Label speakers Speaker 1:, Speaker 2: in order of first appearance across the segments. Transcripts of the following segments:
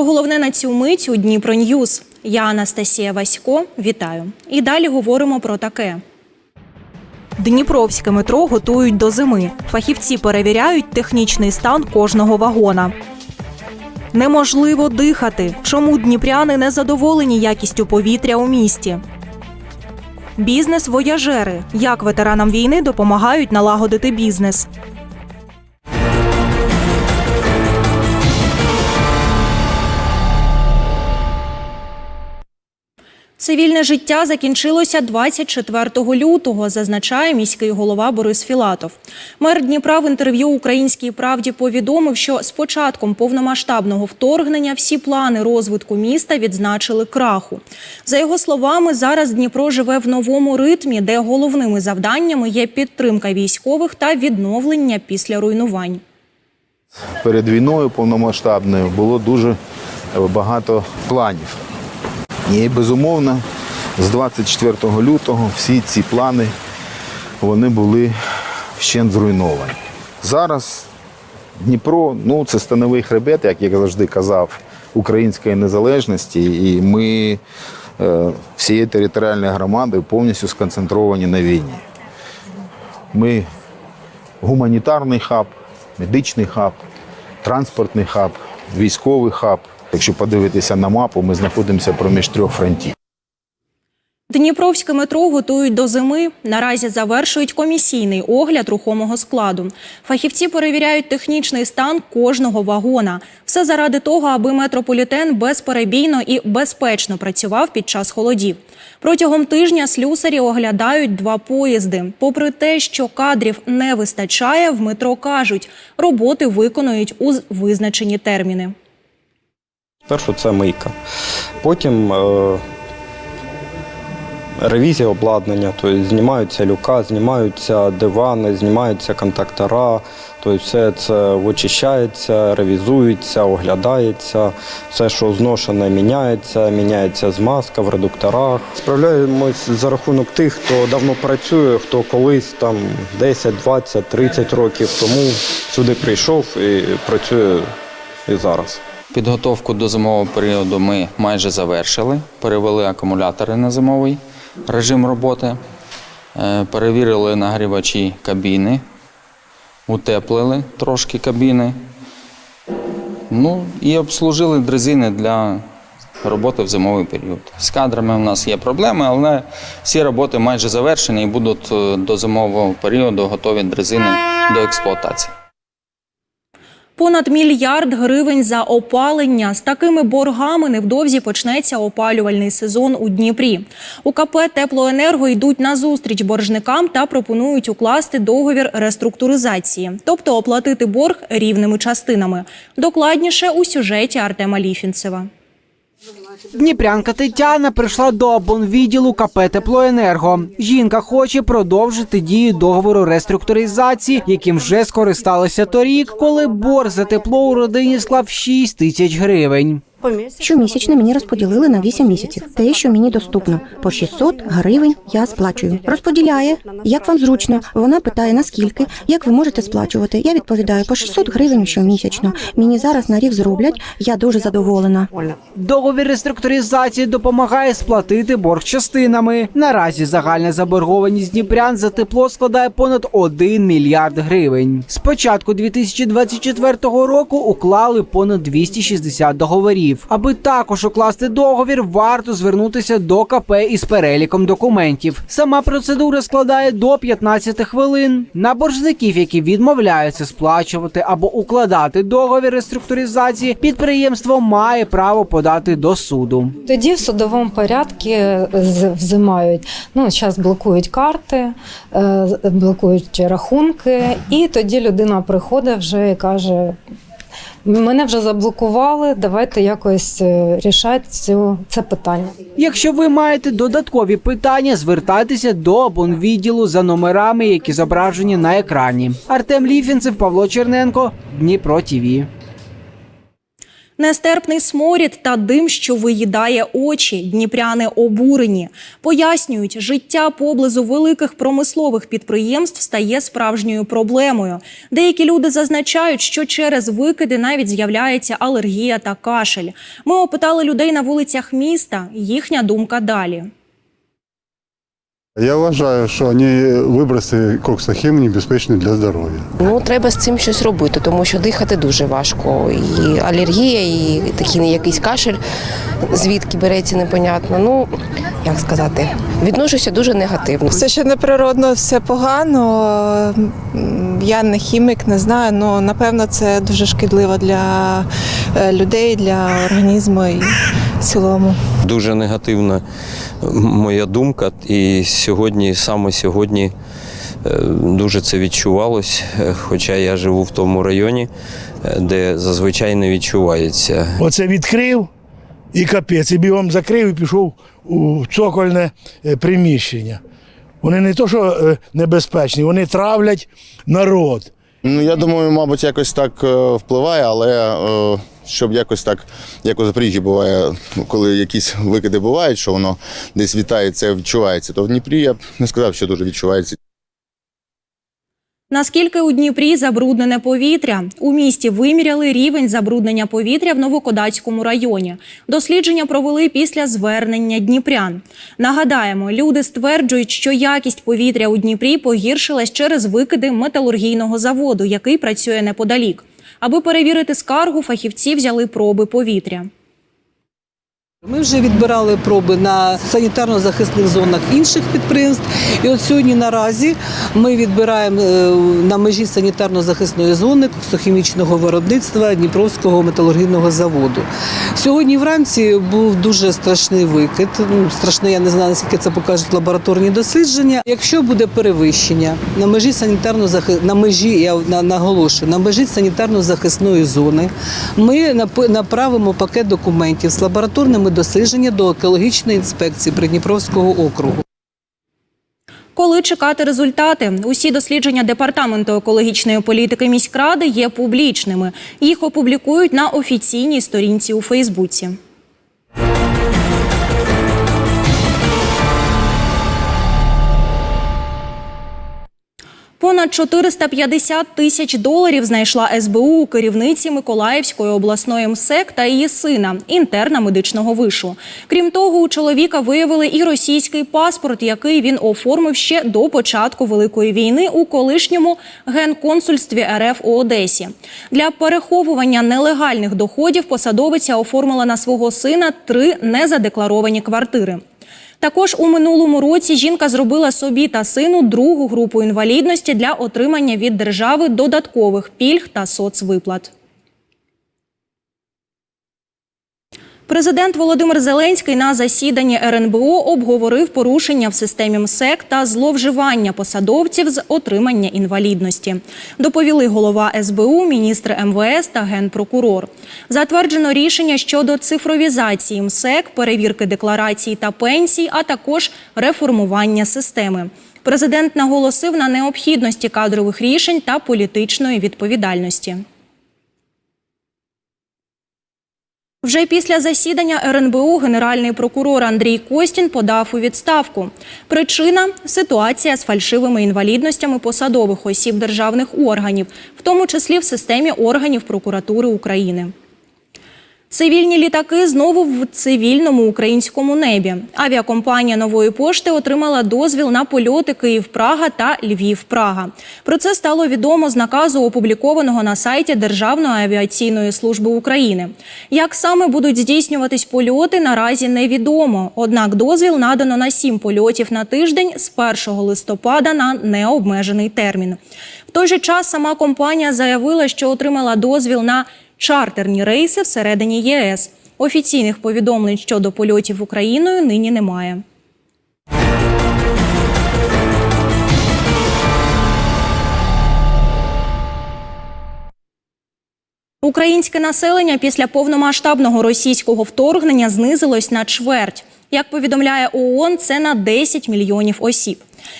Speaker 1: Про головне на цю мить у Дніпро Ньюз. Я Анастасія Васько. Вітаю. І далі говоримо про таке. Дніпровське метро готують до зими. Фахівці перевіряють технічний стан кожного вагона. Неможливо дихати. Чому дніпряни не задоволені якістю повітря у місті? Бізнес-вояжери. Як ветеранам війни допомагають налагодити бізнес? Цивільне життя закінчилося 24 лютого, зазначає міський голова Борис Філатов. Мер Дніпра в інтерв'ю Українській правді повідомив, що з початком повномасштабного вторгнення всі плани розвитку міста відзначили краху. За його словами, зараз Дніпро живе в новому ритмі, де головними завданнями є підтримка військових та відновлення після руйнувань.
Speaker 2: перед війною повномасштабною було дуже багато планів. І безумовно, з 24 лютого всі ці плани вони були вщент зруйновані. Зараз Дніпро ну, це становий хребет, як я завжди казав, української незалежності, і ми е, всією територіальною громадою повністю сконцентровані на війні. Ми гуманітарний хаб, медичний хаб, транспортний хаб, військовий хаб. Якщо подивитися на мапу, ми знаходимося проміж трьох фронтів.
Speaker 1: Дніпровське метро готують до зими. Наразі завершують комісійний огляд рухомого складу. Фахівці перевіряють технічний стан кожного вагона. Все заради того, аби метрополітен безперебійно і безпечно працював під час холодів. Протягом тижня слюсарі оглядають два поїзди. Попри те, що кадрів не вистачає, в метро кажуть, роботи виконують у визначені терміни.
Speaker 3: Першу це мийка. Потім е, ревізія обладнання, тобто знімаються люка, знімаються дивани, знімаються контактора, тобто все це вичищається, ревізується, оглядається, все, що зношене, міняється, міняється змазка в редукторах. Справляємось за рахунок тих, хто давно працює, хто колись там 10, 20, 30 років тому сюди прийшов і працює і зараз.
Speaker 4: Підготовку до зимового періоду ми майже завершили. Перевели акумулятори на зимовий режим роботи, е, перевірили нагрівачі кабіни, утеплили трошки кабіни. Ну і обслужили дрезини для роботи в зимовий період. З кадрами у нас є проблеми, але всі роботи майже завершені і будуть е, до зимового періоду готові дрезини до експлуатації.
Speaker 1: Понад мільярд гривень за опалення. З такими боргами невдовзі почнеться опалювальний сезон у Дніпрі. У КП Теплоенерго йдуть на зустріч боржникам та пропонують укласти договір реструктуризації, тобто оплатити борг рівними частинами. Докладніше у сюжеті Артема Ліфінцева.
Speaker 5: Дніпрянка Тетяна прийшла до обонвідділу КП «Теплоенерго». Жінка хоче продовжити дію договору реструктуризації, яким вже скористалися торік, коли борг за тепло у родині склав 6 тисяч гривень.
Speaker 6: Щомісячно мені розподілили на 8 місяців. Те, що мені доступно, по 600 гривень я сплачую. Розподіляє, як вам зручно. Вона питає наскільки, як ви можете сплачувати. Я відповідаю по 600 гривень щомісячно. Мені зараз на рік зроблять. Я дуже задоволена.
Speaker 5: Договір реструктуризації допомагає сплатити борг частинами. Наразі загальна заборгованість Дніпрян за тепло складає понад 1 мільярд гривень. З початку 2024 року уклали понад 260 договорів. Аби також укласти договір, варто звернутися до КП із переліком документів. Сама процедура складає до 15 хвилин. На боржників, які відмовляються сплачувати або укладати договір реструктуризації, підприємство має право подати до суду.
Speaker 7: Тоді в судовому порядку взимають. Ну, зараз блокують карти, е, блокують рахунки, і тоді людина приходить вже і каже: мене вже заблокували, давайте якось е, рішати цю, це питання.
Speaker 5: Якщо ви маєте додаткові питання, звертайтеся до бонвідділу за номерами, які зображені на екрані. Артем Ліфінцев, Павло Черненко, Дніпро ТІВІ.
Speaker 1: Нестерпний сморід та дим, що виїдає очі. Дніпряни обурені. Пояснюють, життя поблизу великих промислових підприємств стає справжньою проблемою. Деякі люди зазначають, що через викиди навіть з'являється алергія та кашель. Ми опитали людей на вулицях міста. Їхня думка далі.
Speaker 8: Я вважаю, що вони виброси коксохім небезпечні для здоров'я.
Speaker 9: Ну, треба з цим щось робити, тому що дихати дуже важко. І алергія, і такий якийсь кашель, звідки береться, непонятно. Ну, як сказати, відношуся дуже негативно.
Speaker 10: Все, що неприродно, все погано. Я не хімік, не знаю, але напевно це дуже шкідливо для е, людей, для організму і в цілому.
Speaker 11: Дуже негативна моя думка. І сьогодні, саме сьогодні, е, дуже це відчувалось. Е, Хоча я живу в тому районі, е, де зазвичай не відчувається.
Speaker 12: Оце відкрив і капець, і бігом закрив і пішов у цокольне приміщення. Вони не то, що небезпечні, вони травлять народ.
Speaker 13: Ну, я думаю, мабуть, якось так впливає, але щоб якось так, як у Запоріжжі буває, ну, коли якісь викиди бувають, що воно десь вітає, це відчувається, то в Дніпрі я б не сказав, що дуже відчувається.
Speaker 1: Наскільки у Дніпрі забруднене повітря? У місті виміряли рівень забруднення повітря в Новокодацькому районі. Дослідження провели після звернення дніпрян. Нагадаємо, люди стверджують, що якість повітря у Дніпрі погіршилась через викиди металургійного заводу, який працює неподалік. Аби перевірити скаргу, фахівці взяли проби повітря.
Speaker 14: Ми вже відбирали проби на санітарно-захисних зонах інших підприємств. І от сьогодні наразі ми відбираємо е, на межі санітарно-захисної зони коксохімічного виробництва Дніпровського металургійного заводу. Сьогодні вранці був дуже страшний викид. Ну, страшний, я не знаю, наскільки це покажуть лабораторні дослідження. Якщо буде перевищення на межі санітарно на межі, я на- наголошую, на межі санітарно-захисної зони, ми направимо пакет документів з лабораторними дослідженнями до екологічної інспекції Придніпровського округу.
Speaker 1: Коли чекати результати? Усі дослідження департаменту екологічної політики міськради є публічними. Їх опублікують на офіційній сторінці у Фейсбуці. Понад 450 тисяч доларів знайшла СБУ у керівниці Миколаївської обласної МСЕК та її сина, інтерна медичного вишу. Крім того, у чоловіка виявили і російський паспорт, який він оформив ще до початку Великої війни у колишньому генконсульстві РФ у Одесі. Для переховування нелегальних доходів посадовиця оформила на свого сина три незадекларовані квартири. Також у минулому році жінка зробила собі та сину другу групу інвалідності для отримання від держави додаткових пільг та соцвиплат. Президент Володимир Зеленський на засіданні РНБО обговорив порушення в системі МСЕК та зловживання посадовців з отримання інвалідності. Доповіли голова СБУ, міністр МВС та генпрокурор. Затверджено рішення щодо цифровізації МСЕК, перевірки декларацій та пенсій, а також реформування системи. Президент наголосив на необхідності кадрових рішень та політичної відповідальності. Вже після засідання РНБУ генеральний прокурор Андрій Костін подав у відставку. Причина ситуація з фальшивими інвалідностями посадових осіб державних органів, в тому числі в системі органів прокуратури України. Цивільні літаки знову в цивільному українському небі. Авіакомпанія нової пошти отримала дозвіл на польоти Київ-Прага та Львів-Прага. Про це стало відомо з наказу, опублікованого на сайті Державної авіаційної служби України. Як саме будуть здійснюватись польоти, наразі невідомо. Однак дозвіл надано на сім польотів на тиждень з 1 листопада на необмежений термін. В той же час сама компанія заявила, що отримала дозвіл на чартерні рейси всередині ЄС. Офіційних повідомлень щодо польотів Україною нині немає. Українське населення після повномасштабного російського вторгнення знизилось на чверть. Як повідомляє ООН, це на 10 мільйонів осіб.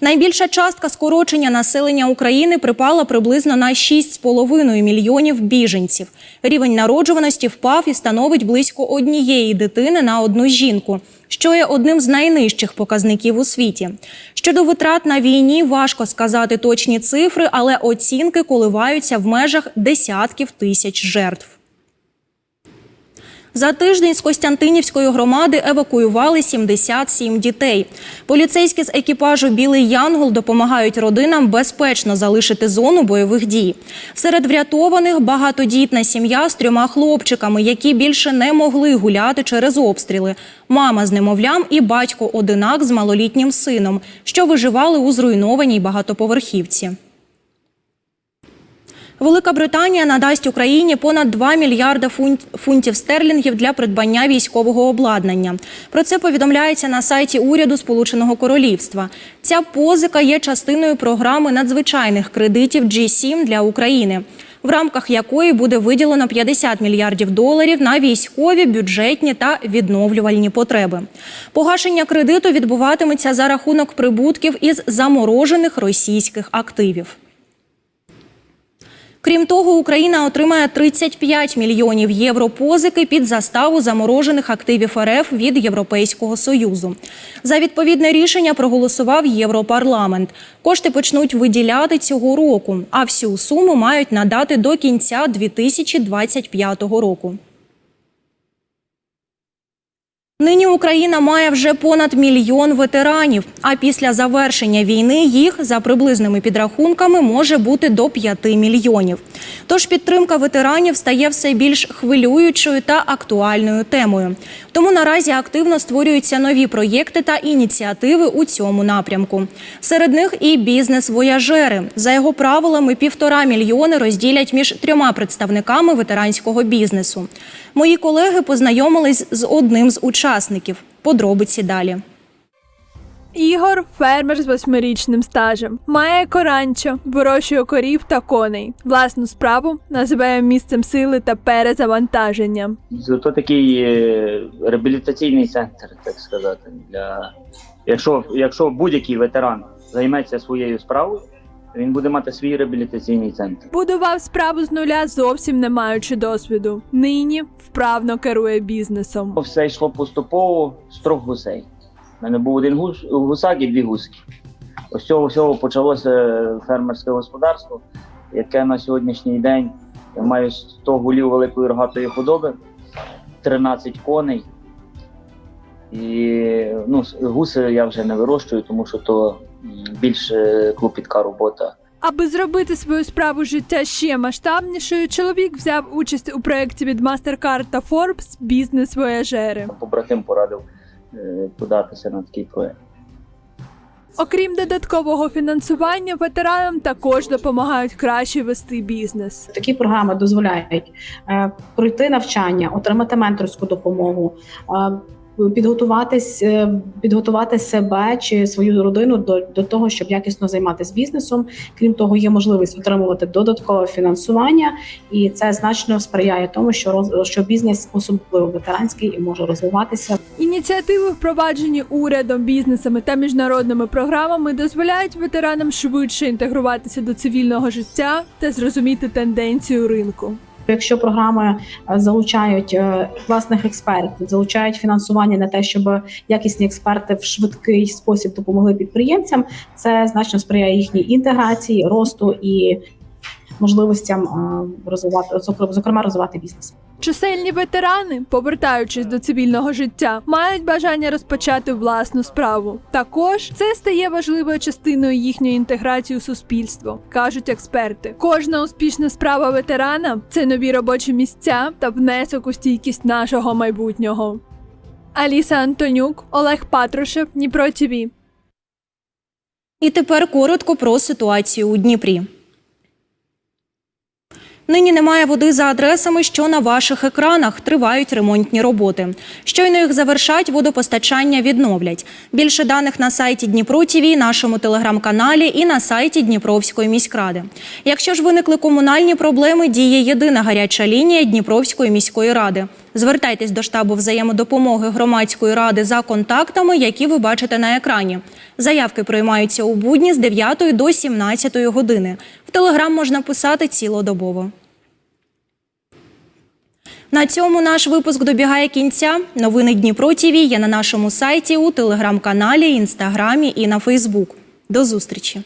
Speaker 1: Найбільша частка скорочення населення України припала приблизно на 6,5 мільйонів біженців. Рівень народжуваності впав і становить близько однієї дитини на одну жінку, що є одним з найнижчих показників у світі. Щодо витрат на війні, важко сказати точні цифри, але оцінки коливаються в межах десятків тисяч жертв. За тиждень з Костянтинівської громади евакуювали 77 дітей. Поліцейські з екіпажу Білий Янгол допомагають родинам безпечно залишити зону бойових дій. Серед врятованих багатодітна сім'я з трьома хлопчиками, які більше не могли гуляти через обстріли. Мама з немовлям і батько одинак з малолітнім сином, що виживали у зруйнованій багатоповерхівці. Велика Британія надасть Україні понад 2 мільярда фунтів стерлінгів для придбання військового обладнання. Про це повідомляється на сайті уряду Сполученого Королівства. Ця позика є частиною програми надзвичайних кредитів G7 для України, в рамках якої буде виділено 50 мільярдів доларів на військові, бюджетні та відновлювальні потреби. Погашення кредиту відбуватиметься за рахунок прибутків із заморожених російських активів. Крім того, Україна отримає 35 мільйонів євро позики під заставу заморожених активів РФ від Європейського союзу. За відповідне рішення проголосував Європарламент. Кошти почнуть виділяти цього року, а всю суму мають надати до кінця 2025 року. Нині Україна має вже понад мільйон ветеранів. А після завершення війни їх за приблизними підрахунками може бути до 5 мільйонів. Тож підтримка ветеранів стає все більш хвилюючою та актуальною темою. Тому наразі активно створюються нові проєкти та ініціативи у цьому напрямку. Серед них і бізнес-вояжери. За його правилами, півтора мільйони розділять між трьома представниками ветеранського бізнесу. Мої колеги познайомились з одним з учасників. Подробиці далі.
Speaker 15: Ігор фермер з восьмирічним стажем. Має коранчо, вирощує корів та коней. Власну справу називає місцем сили та перезавантаження.
Speaker 16: То такий е, реабілітаційний центр, так сказати. Для... Якщо, якщо будь-який ветеран займеться своєю справою, він буде мати свій реабілітаційний центр.
Speaker 15: Будував справу з нуля, зовсім не маючи досвіду. Нині вправно керує бізнесом.
Speaker 16: Все йшло поступово з трьох гусей. У мене був один гус, гусак і дві гуски. Ось цього всього почалося фермерське господарство, яке на сьогоднішній день я маю 100 гулів великої рогатої худоби, 13 коней. І ну, гуси я вже не вирощую, тому що то більш клопітка робота.
Speaker 15: Аби зробити свою справу життя ще масштабнішою, чоловік взяв участь у проєкті від MasterCard та Forbes Бізнес-вояжери.
Speaker 16: Побратим порадив е, податися на такий проект.
Speaker 15: Окрім додаткового фінансування, ветеранам також допомагають краще вести бізнес.
Speaker 17: Такі програми дозволяють е, пройти навчання, отримати менторську допомогу, е, підготуватись, е, підготувати себе чи свою родину до, до того, щоб якісно займатися бізнесом. Крім того, є можливість отримувати додаткове фінансування, і це значно сприяє тому, що роз, що бізнес, особливо ветеранський, і може розвиватися.
Speaker 15: Ініціативи, впроваджені урядом, бізнесами та міжнародними програмами, дозволяють ветеранам швидше інтегруватися до цивільного життя та зрозуміти тенденцію ринку.
Speaker 17: Якщо програми е, залучають е, власних експертів, залучають фінансування на те, щоб якісні експерти в швидкий спосіб допомогли підприємцям, це значно сприяє їхній інтеграції, росту і можливостям розвивати зокрема розвивати бізнес.
Speaker 15: Чисельні ветерани, повертаючись до цивільного життя, мають бажання розпочати власну справу. Також це стає важливою частиною їхньої інтеграції у суспільство, кажуть експерти. Кожна успішна справа ветерана це нові робочі місця та внесок у стійкість нашого майбутнього. Аліса Антонюк, Олег Патрушев, Дніпро ТІВІ.
Speaker 1: І тепер коротко про ситуацію у Дніпрі. Нині немає води за адресами, що на ваших екранах тривають ремонтні роботи. Щойно їх завершать, водопостачання відновлять. Більше даних на сайті Дніпро ТІВІ, нашому телеграм-каналі і на сайті Дніпровської міськради. Якщо ж виникли комунальні проблеми, діє єдина гаряча лінія Дніпровської міської ради Звертайтесь до штабу взаємодопомоги громадської ради за контактами, які ви бачите на екрані. Заявки приймаються у будні з 9 до 17 години. В телеграм можна писати цілодобово. На цьому наш випуск добігає кінця. Новини Дніпро ТІВІ є на нашому сайті, у телеграм-каналі, інстаграмі і на Фейсбук. До зустрічі!